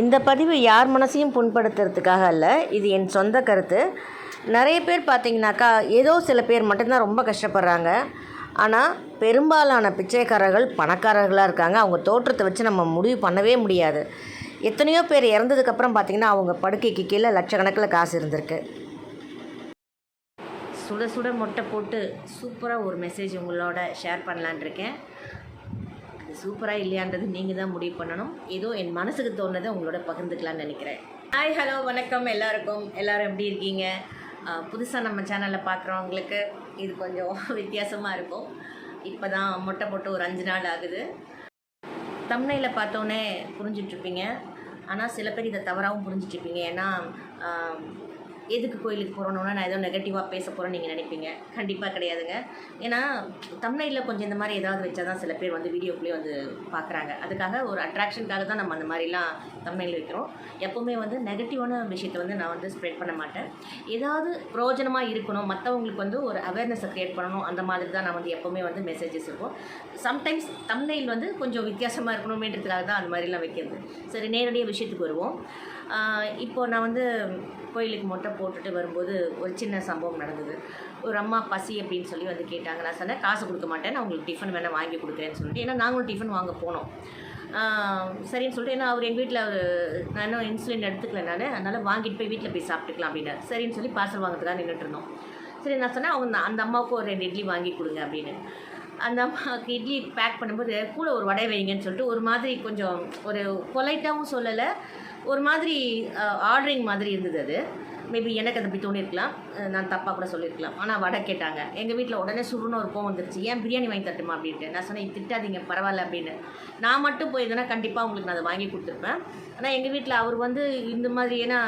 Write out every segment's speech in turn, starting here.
இந்த பதிவு யார் மனசையும் புண்படுத்துறதுக்காக அல்ல இது என் சொந்த கருத்து. நிறைய பேர் பார்த்தீங்கன்னாக்கா ஏதோ சில பேர் மட்டும்தான் ரொம்ப கஷ்டப்படுறாங்க. ஆனால் பெரும்பாலான பிச்சைக்காரர்கள் பணக்காரர்களாக இருக்காங்க. அவங்க தோற்றத்தை வச்சு நம்ம முடிவு பண்ணவே முடியாது. எத்தனையோ பேர் இறந்ததுக்கப்புறம் பார்த்திங்கன்னா அவங்க படுக்கைக்கு கீழே லட்சக்கணக்கில் காசு இருந்திருக்கு. சுட சுட மொட்டை போட்டு சூப்பராக ஒரு மெசேஜ் உங்களோட ஷேர் பண்ணலான் இருக்கேன். அது சூப்பராக இல்லையான்றது நீங்கள் தான் முடிவு பண்ணணும். ஏதோ என் மனசுக்கு தோணுதை உங்களோட பகிர்ந்துக்கலாம்னு நினைக்கிறேன். ஹாய் ஹலோ வணக்கம் எல்லாருக்கும். எல்லாரும் எப்படி இருக்கீங்க? புதுசாக நம்ம சேனலில் பார்க்குறவங்களுக்கு இது கொஞ்சம் வித்தியாசமாக இருக்கும். இப்போ தான் மொட்டை போட்டு ஒரு அஞ்சு நாள் ஆகுது. தம்னையில் பார்த்தோன்னே புரிஞ்சிட்ருப்பீங்க ஆனால் சில பேர் இதை தவறாகவும் புரிஞ்சிட்ருப்பீங்க ஏன்னா எதுக்கு கோயிலுக்கு போகிறோன்னா நான் ஏதோ நெகட்டிவாக பேச போகிறேன்னு நீங்கள் நினைப்பீங்க? கண்டிப்பாக கிடையாதுங்க. ஏன்னா தம்னையில் கொஞ்சம் இந்த மாதிரி ஏதாவது வச்சா தான் சில பேர் வந்து வீடியோக்குள்ளேயே வந்து பார்க்குறாங்க. அதுக்காக ஒரு அட்ராக்ஷனுக்காக தான் நம்ம அந்த மாதிரிலாம் தமிழில் வைக்கிறோம். எப்போவுமே வந்து நெகட்டிவான விஷயத்தை வந்து நான் வந்து ஸ்ப்ரெட் பண்ண மாட்டேன். ஏதாவது பிரயோஜனமாக இருக்கணும் மற்றவங்களுக்கு வந்து ஒரு அவேர்னஸை க்ரியேட் பண்ணணும் அந்த மாதிரி தான் நான் வந்து எப்போவுமே வந்து மெசேஜஸ் இருக்கும். சம்டைம்ஸ் தமிழில் வந்து கொஞ்சம் வித்தியாசமாக இருக்கணுமேன்றதுக்காக தான் அந்த மாதிரிலாம் வைக்கிறது. சரி நேரடியாக விஷயத்துக்கு வருவோம். இப்போ நான் வந்து கோயிலுக்கு மொட்டை போட்டுட்டு வரும்போது ஒரு சின்ன சம்பவம் நடந்தது. ஒரு அம்மா பசி அப்படின்னு சொல்லி வந்து கேட்டாங்க. நான் சொன்னேன் காசு கொடுக்க மாட்டேன். நான் உங்களுக்கு டிஃபன் வேணால் வாங்கி கொடுக்குறேன்னு சொல்லிட்டு ஏன்னா நாங்களும் டிஃபன் வாங்க போனோம். சரின்னு சொல்லிட்டு ஏன்னா அவர் எங்கள் வீட்டில் நான் இன்னும் இன்சுலின் எடுத்துக்கல நான். அதனால் வாங்கிட்டு போய் வீட்டில் போய் சாப்பிட்டுக்கலாம் அப்படின்னு சரின்னு சொல்லி பார்சல் வாங்கிறதுக்காக நின்றுட்டு இருந்தோம். சரி நான் சொன்னேன் அவங்க அந்த அம்மாவுக்கு ஒரு ரெண்டு இட்லி வாங்கி கொடுங்க அப்படின்னு. அந்த அம்மாவுக்கு இட்லி பேக் பண்ணும்போது கூட ஒரு வடை வைங்கன்னு சொல்லிட்டு ஒரு மாதிரி கொஞ்சம் ஒரு பொலைட்டாகவும் சொல்லலை. ஒரு மாதிரி ஆர்டரிங் மாதிரி இருந்தது அது. மேபி எனக்கு அதை அப்படி தோணியிருக்கலாம் நான் தப்பாக கூட சொல்லியிருக்கலாம் ஆனால் வடை கேட்டாங்க. எங்கள் வீட்டில் உடனே சுருன்னு ஒரு கோவம் வந்துருச்சு. ஏன் பிரியாணி வாங்கி தட்டுமா அப்படின்ட்டு. நான் சொன்னேன் திட்டாதீங்க பரவாயில்ல அப்படின்னு. நான் மட்டும் போயிருந்தேன்னா கண்டிப்பாக உங்களுக்கு நான் அதை வாங்கி கொடுத்துருப்பேன். ஆனால் எங்கள் வீட்டில் அவர் வந்து இந்த மாதிரி ஏன்னா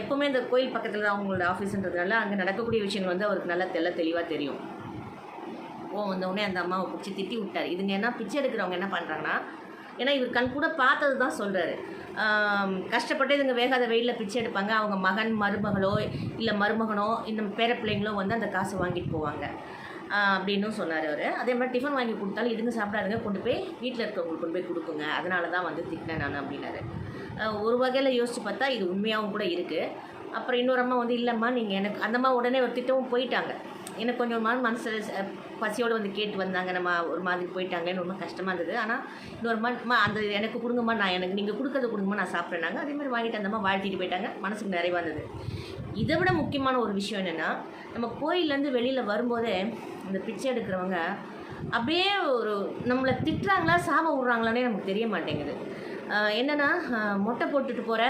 எப்போவுமே இந்த கோயில் பக்கத்தில் தான் அவங்களோட ஆஃபீஸுன்றதுனால அங்கே நடக்கக்கூடிய விஷயங்கள் வந்து அவருக்கு நல்லா தெல்ல தெளிவாக தெரியும். கோவம் வந்தவுடனே அந்த அம்மாவை பிடிச்சி திட்டி விட்டார். இதுங்க என்ன பிச்சை எடுக்கிறவங்க என்ன பண்ணுறாங்கன்னா ஏன்னா இவர் கண் கூட பார்த்தது தான் சொல்கிறாரு கஷ்டப்பட்டு இதுங்க வேகாத வெயிலில் பிச்சை எடுப்பாங்க. அவங்க மகன் மருமகளோ இல்லை மருமகனோ இந்த பேர பிள்ளைங்களோ வந்து அந்த காசு வாங்கிட்டு போவாங்க. அப்படின்னு அப்படின்னும் சொன்னார் அவர். அதே மாதிரி டிஃபன் வாங்கி கொடுத்தாலும் இதுங்க சாப்பிடாதுங்க கொண்டு போய் வீட்டில் இருக்கவங்களுக்கு கொண்டு போய் கொடுக்குங்க. அதனால தான் வந்து திட்டினேன் நான் அப்படின்னாரு. ஒரு வகையில் யோசித்து பார்த்தா இது உண்மையாகவும் கூட இருக்குது அப்புறம் இன்னொரு அம்மா வந்து இல்லைம்மா நீங்கள் எனக்கு அந்தம்மா உடனே ஒரு திட்டமும் போயிட்டாங்க. எனக்கு கொஞ்சம் மாதிரி மனசில் பசியோடு வந்து கேட்டு வந்தாங்க. நம்ம ஒரு மாதிரி போயிட்டாங்கன்னு ரொம்ப கஷ்டமாக இருந்தது. ஆனால் இன்னொரு மாதிரி அந்த எனக்கு கொடுங்கம்மா நான் எனக்கு நீங்கள் கொடுக்கறத கொடுங்கம்மா நான் சாப்பிட்றேனாங்க அதே மாதிரி வாங்கிட்டு அந்த வாழ்த்திட்டு போயிட்டாங்க. மனசுக்கு நிறைவாக இருந்தது. இதை விட முக்கியமான ஒரு விஷயம் என்னென்னா நம்ம கோயிலேருந்து வெளியில் வரும்போதே இந்த பிச்சை எடுக்கிறவங்க அப்படியே ஒரு நம்மளை திட்டுறாங்களா சாபம் விட்றாங்களானே நமக்கு தெரிய மாட்டேங்குது. என்னென்னா மொட்டை போட்டுட்டு போகிற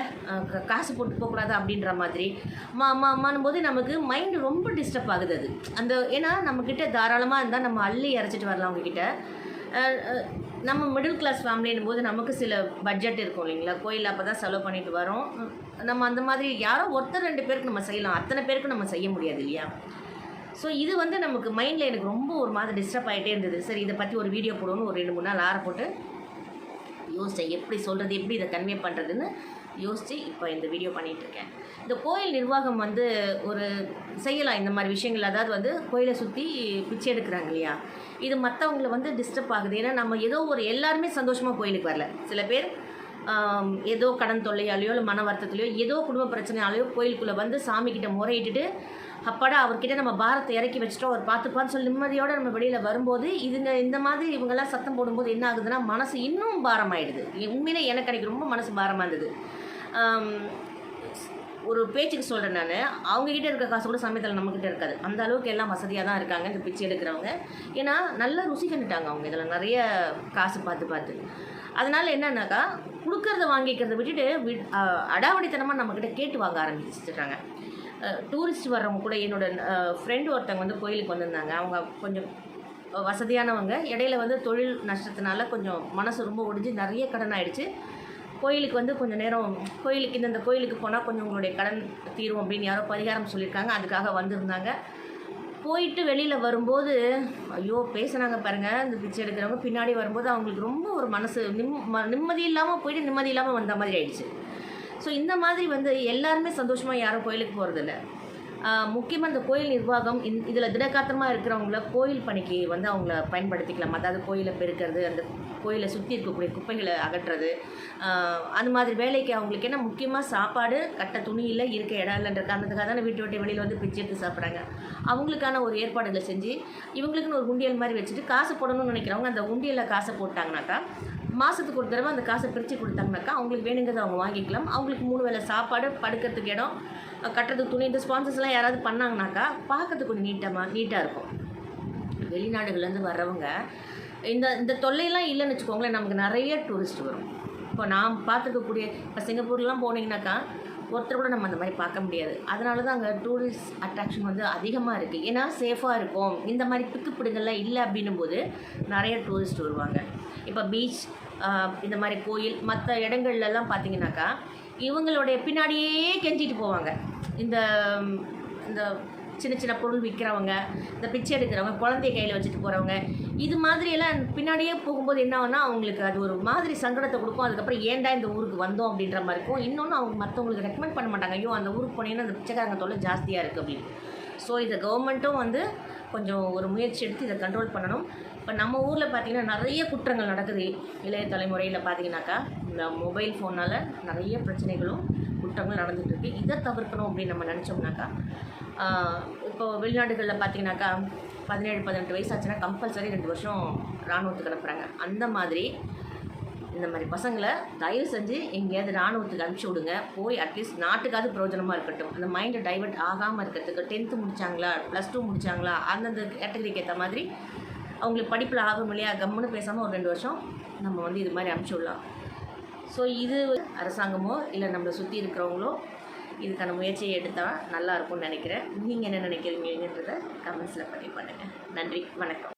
காசு போட்டு போகக்கூடாது அப்படின்ற மாதிரி. மா அம்மா அம்மானும் போது நமக்கு மைண்டு ரொம்ப டிஸ்டர்ப் ஆகுது அது. அந்த ஏன்னா நம்மக்கிட்ட தாராளமாக இருந்தால் நம்ம அள்ளி இறச்சிட்டு வரலாம் அவங்கக்கிட்ட நம்ம மிடில் கிளாஸ் ஃபேமிலின்னும் போது நமக்கு சில பட்ஜெட் இருக்கும் இல்லைங்களா? கோயில் அப்போ தான் செலவு பண்ணிட்டு வரோம். நம்ம அந்த மாதிரி யாரோ ஒருத்தர் ரெண்டு பேருக்கு நம்ம செய்யலாம். அத்தனை பேருக்கு நம்ம செய்ய முடியாது இல்லையா? ஸோ இது வந்து நமக்கு மைண்டில் எனக்கு ரொம்ப ஒரு மாதிரி டிஸ்டர்ப் ஆகிட்டே இருந்தது. சரி இதை பற்றி ஒரு வீடியோ போடணும்னு ஒரு ரெண்டு மூணு நாள் ஆற போட்டு யோசித்தேன் எப்படி சொல்கிறது எப்படி இதை கன்வே பண்ணுறதுன்னு யோசித்து இப்போ இந்த வீடியோ பண்ணிகிட்ருக்கேன் இந்த கோயில் நிர்வாகம் வந்து ஒரு செய்யலாம் இந்த மாதிரி விஷயங்கள். அதாவது வந்து கோயிலை சுற்றி பிச்சை எடுக்கிறாங்க இல்லையா? இது மற்றவங்களை வந்து டிஸ்டர்ப் ஆகுது. ஏன்னா நம்ம ஏதோ ஒரு எல்லாருமே சந்தோஷமாக கோயிலுக்கு வரல. சில பேர் ஏதோ கடன் தொல்லையாலேயோ இல்லை மன வருத்தத்துலையோ ஏதோ குடும்ப பிரச்சனையாலேயோ கோயிலுக்குள்ளே வந்து சாமிக்கிட்ட முறையிட்டுட்டு அப்பாடா அவர்கிட்ட நம்ம பாரத்தை இறக்கி வச்சுட்டோம் அவர் பார்த்துப்பான்னு சொல்லி நிம்மதியோடு நம்ம வெளியில் வரும்போது இதுங்க இந்த மாதிரி இவங்கெல்லாம் சத்தம் போடும்போது என்ன ஆகுதுன்னா மனசு இன்னும் பாரமாயிடுது. உண்மையிலே எனக்கு அன்றைக்கி ரொம்ப மனசு பாரமாக இருந்தது. ஒரு பேச்சுக்கு சொல்கிறேன் நான். அவங்கக்கிட்ட இருக்க காசு கூட சமயத்தில் நம்மக்கிட்ட இருக்காது. அந்த அளவுக்கு எல்லாம் வசதியாக தான் இருக்காங்க இந்த பிச்சை எடுக்கிறவங்க. ஏன்னா நல்லா ருசி கண்டுட்டாங்க அவங்க. இதில் நிறைய காசு பார்த்து பார்த்து. அதனால் என்னன்னாக்கா கொடுக்கறத வாங்கிக்கிறத விட்டுட்டு வி- அடாவடித்தனமாக நம்மக்கிட்ட கேட்டு வாங்க ஆரம்பிச்சிடுறாங்க டூரிஸ்ட் வர்றவங்க கூட என்னோட ஃப்ரெண்டு ஒருத்தவங்க வந்து கோயிலுக்கு வந்திருந்தாங்க. அவங்க கொஞ்சம் வசதியானவங்க. இடையில வந்து தொழில் நஷ்டத்தினால கொஞ்சம் மனசு ரொம்ப ஒடிஞ்சு நிறைய கடன் ஆகிடுச்சு கோயிலுக்கு வந்து கொஞ்சம் நேரம் கோயிலுக்கு இந்தந்த கோயிலுக்கு போனால் கொஞ்சம் உங்களுடைய கடன் தீரும் அப்படின்னு யாரோ பரிகாரம் சொல்லியிருக்காங்க. அதுக்காக வந்திருந்தாங்க. போயிட்டு வெளியில் வரும்போது ஐயோ பேசுனாங்க பாருங்கள் இந்த பிச்சை எடுக்கிறவங்க பின்னாடி வரும்போது அவங்களுக்கு ரொம்ப ஒரு மனசு நிம் ம- நிம்மதி இல்லாமல் போயிட்டு நிம்மதி இல்லாமல் வந்த மாதிரி ஆயிடுச்சு. ஸோ இந்த மாதிரி வந்து எல்லாருமே சந்தோஷமாக யாரும் கோயிலுக்கு போகிறதில்ல முக்கியமாக இந்த கோயில் நிர்வாகம் இந் இதில் திடகாத்திரமாக இருக்கிறவங்கள கோயில் பணிக்கு வந்து அவங்கள பயன்படுத்திக்கலாம். அதாவது கோயிலை பெருக்கிறது அந்த கோயிலை சுற்றி இருக்கக்கூடிய குப்பைகளை அகற்றுறது அந்த மாதிரி வேலைக்கு அவங்களுக்கு என்ன முக்கியமாக சாப்பாடு கட்ட துணி இல்லை இருக்க இடம் இல்லைன்ற காரணத்துக்காக தானே வீட்டு விட்டு வெளியில் வந்து பிச்சை எடுத்து சாப்பிட்றாங்க. அவங்களுக்கான ஒரு ஏற்பாடுகளை செஞ்சு இவங்களுக்குன்னு ஒரு உண்டியல் மாதிரி வச்சுட்டு காசு போடணும்னு நினைக்கிறவங்க அந்த உண்டியலில் காசை போட்டாங்கனாக்கா மாதத்துக்கு ஒரு தடவை அந்த காசை பிரித்து கொடுத்தாங்கனாக்கா அவங்களுக்கு வேணுங்கிறத அவங்க வாங்கிக்கலாம். அவங்களுக்கு மூணு வேளை சாப்பாடு படுக்கிறதுக்கு இடம் கட்டுறதுக்கு துணி இந்த ஸ்பான்சர்ஸ்லாம் யாராவது பண்ணாங்கனாக்கா பார்க்கறதுக்கு கொஞ்சம் நீட்டமாக நீட்டாக இருக்கும். வெளிநாடுகள்லேருந்து வர்றவங்க இந்த இந்த தொல்லையெல்லாம் இல்லைன்னு வச்சுக்கோங்களேன் நமக்கு நிறைய டூரிஸ்ட் வரும். இப்போ நான் பார்த்துருக்கக்கூடிய இப்போ சிங்கப்பூர்லாம் போனீங்கன்னாக்கா ஒருத்தர் கூட நம்ம அந்த மாதிரி பார்க்க முடியாது. அதனால தான் அங்கே டூரிஸ்ட் அட்ராக்ஷன் வந்து அதிகமாக இருக்குது ஏன்னா சேஃபாக இருக்கும். இந்த மாதிரி பிக்குப்பிடுங்கள்லாம் இல்லை அப்படின்னும் போது நிறைய டூரிஸ்ட் வருவாங்க. இப்போ பீச் இந்த மாதிரி கோயில் மற்ற இடங்கள்லலாம் பார்த்தீங்கன்னாக்கா இவங்களுடைய பின்னாடியே கெஞ்சிட்டு போவாங்க. இந்த இந்த சின்ன சின்ன பொருள் விற்கிறவங்க இந்த பிச்சை எடுக்கிறவங்க குழந்தைய கையில் வச்சுட்டு போகிறவங்க இது மாதிரியெல்லாம் பின்னாடியே போகும்போது என்ன ஆகுனா அவங்களுக்கு அது ஒரு மாதிரி சங்கடத்தை கொடுக்கும். அதுக்கப்புறம் ஏன்டா இந்த ஊருக்கு வந்தோம் அப்படின்ற மாதிரி இருக்கும். இன்னொன்று அவங்க மற்றவங்களுக்கு ரெக்கமெண்ட் பண்ண மாட்டாங்க. ஐயோ அந்த ஊருக்கு போனீங்கன்னா அந்த பிச்சைக்காரங்க தொல்லை ஜாஸ்தியாக இருக்குது அப்படின்னு. ஸோ இதை கவர்மெண்ட்டும் வந்து கொஞ்சம் ஒரு முயற்சி எடுத்து இதை கண்ட்ரோல் பண்ணணும். இப்போ நம்ம ஊரில் பார்த்திங்கன்னா நிறைய குற்றங்கள் நடக்குது இளைய தலைமுறையில் பார்த்தீங்கன்னாக்கா இந்த மொபைல் ஃபோனால் நிறைய பிரச்சனைகளும் குற்றங்களும் நடந்துகிட்டு இருக்கு. இதை தவிர்க்கணும் அப்படின்னு நம்ம நினச்சோம்னாக்கா இப்போது இப்போ வெளிநாடுகளில் பார்த்தீங்கன்னாக்கா பதினேழு பதினெட்டு வயசு ஆச்சுன்னா கம்பல்சரி ரெண்டு வருஷம் இராணுவத்துக்கு அனுப்புகிறாங்க அந்த மாதிரி இந்த மாதிரி பசங்களை தயவு செஞ்சு எங்கேயாவது இராணுவத்துக்கு அனுப்பிச்சி விடுங்க. போய் அட்லீஸ்ட் நாட்டுக்காவது பிரயோஜனமாக இருக்கட்டும். அந்த மைண்டை டைவர்ட் ஆகாமல் இருக்கிறதுக்கு டென்த்து முடிச்சாங்களா ப்ளஸ் டூ முடிச்சாங்களா அந்தந்த கேட்டகரிக்கு ஏற்ற மாதிரி அவங்களுக்கு படிப்பில் ஆகும் இல்லையா கம்முன்னு பேசாமல் ஒரு ரெண்டு வருஷம் நம்ம வந்து இது மாதிரி அனுப்பிச்சி விடலாம். ஸோ இது அரசாங்கமோ இல்லை நம்மளை சுற்றி இருக்கிறவங்களோ இதுக்கான முயற்சியை எடுத்தால் நல்லா இருக்கும்னு நினைக்கிறேன். நீங்கள் என்ன நினைக்கிறீங்கன்றத கமெண்ட்ஸில் பதிவு பண்ணுங்கள் நன்றி வணக்கம்.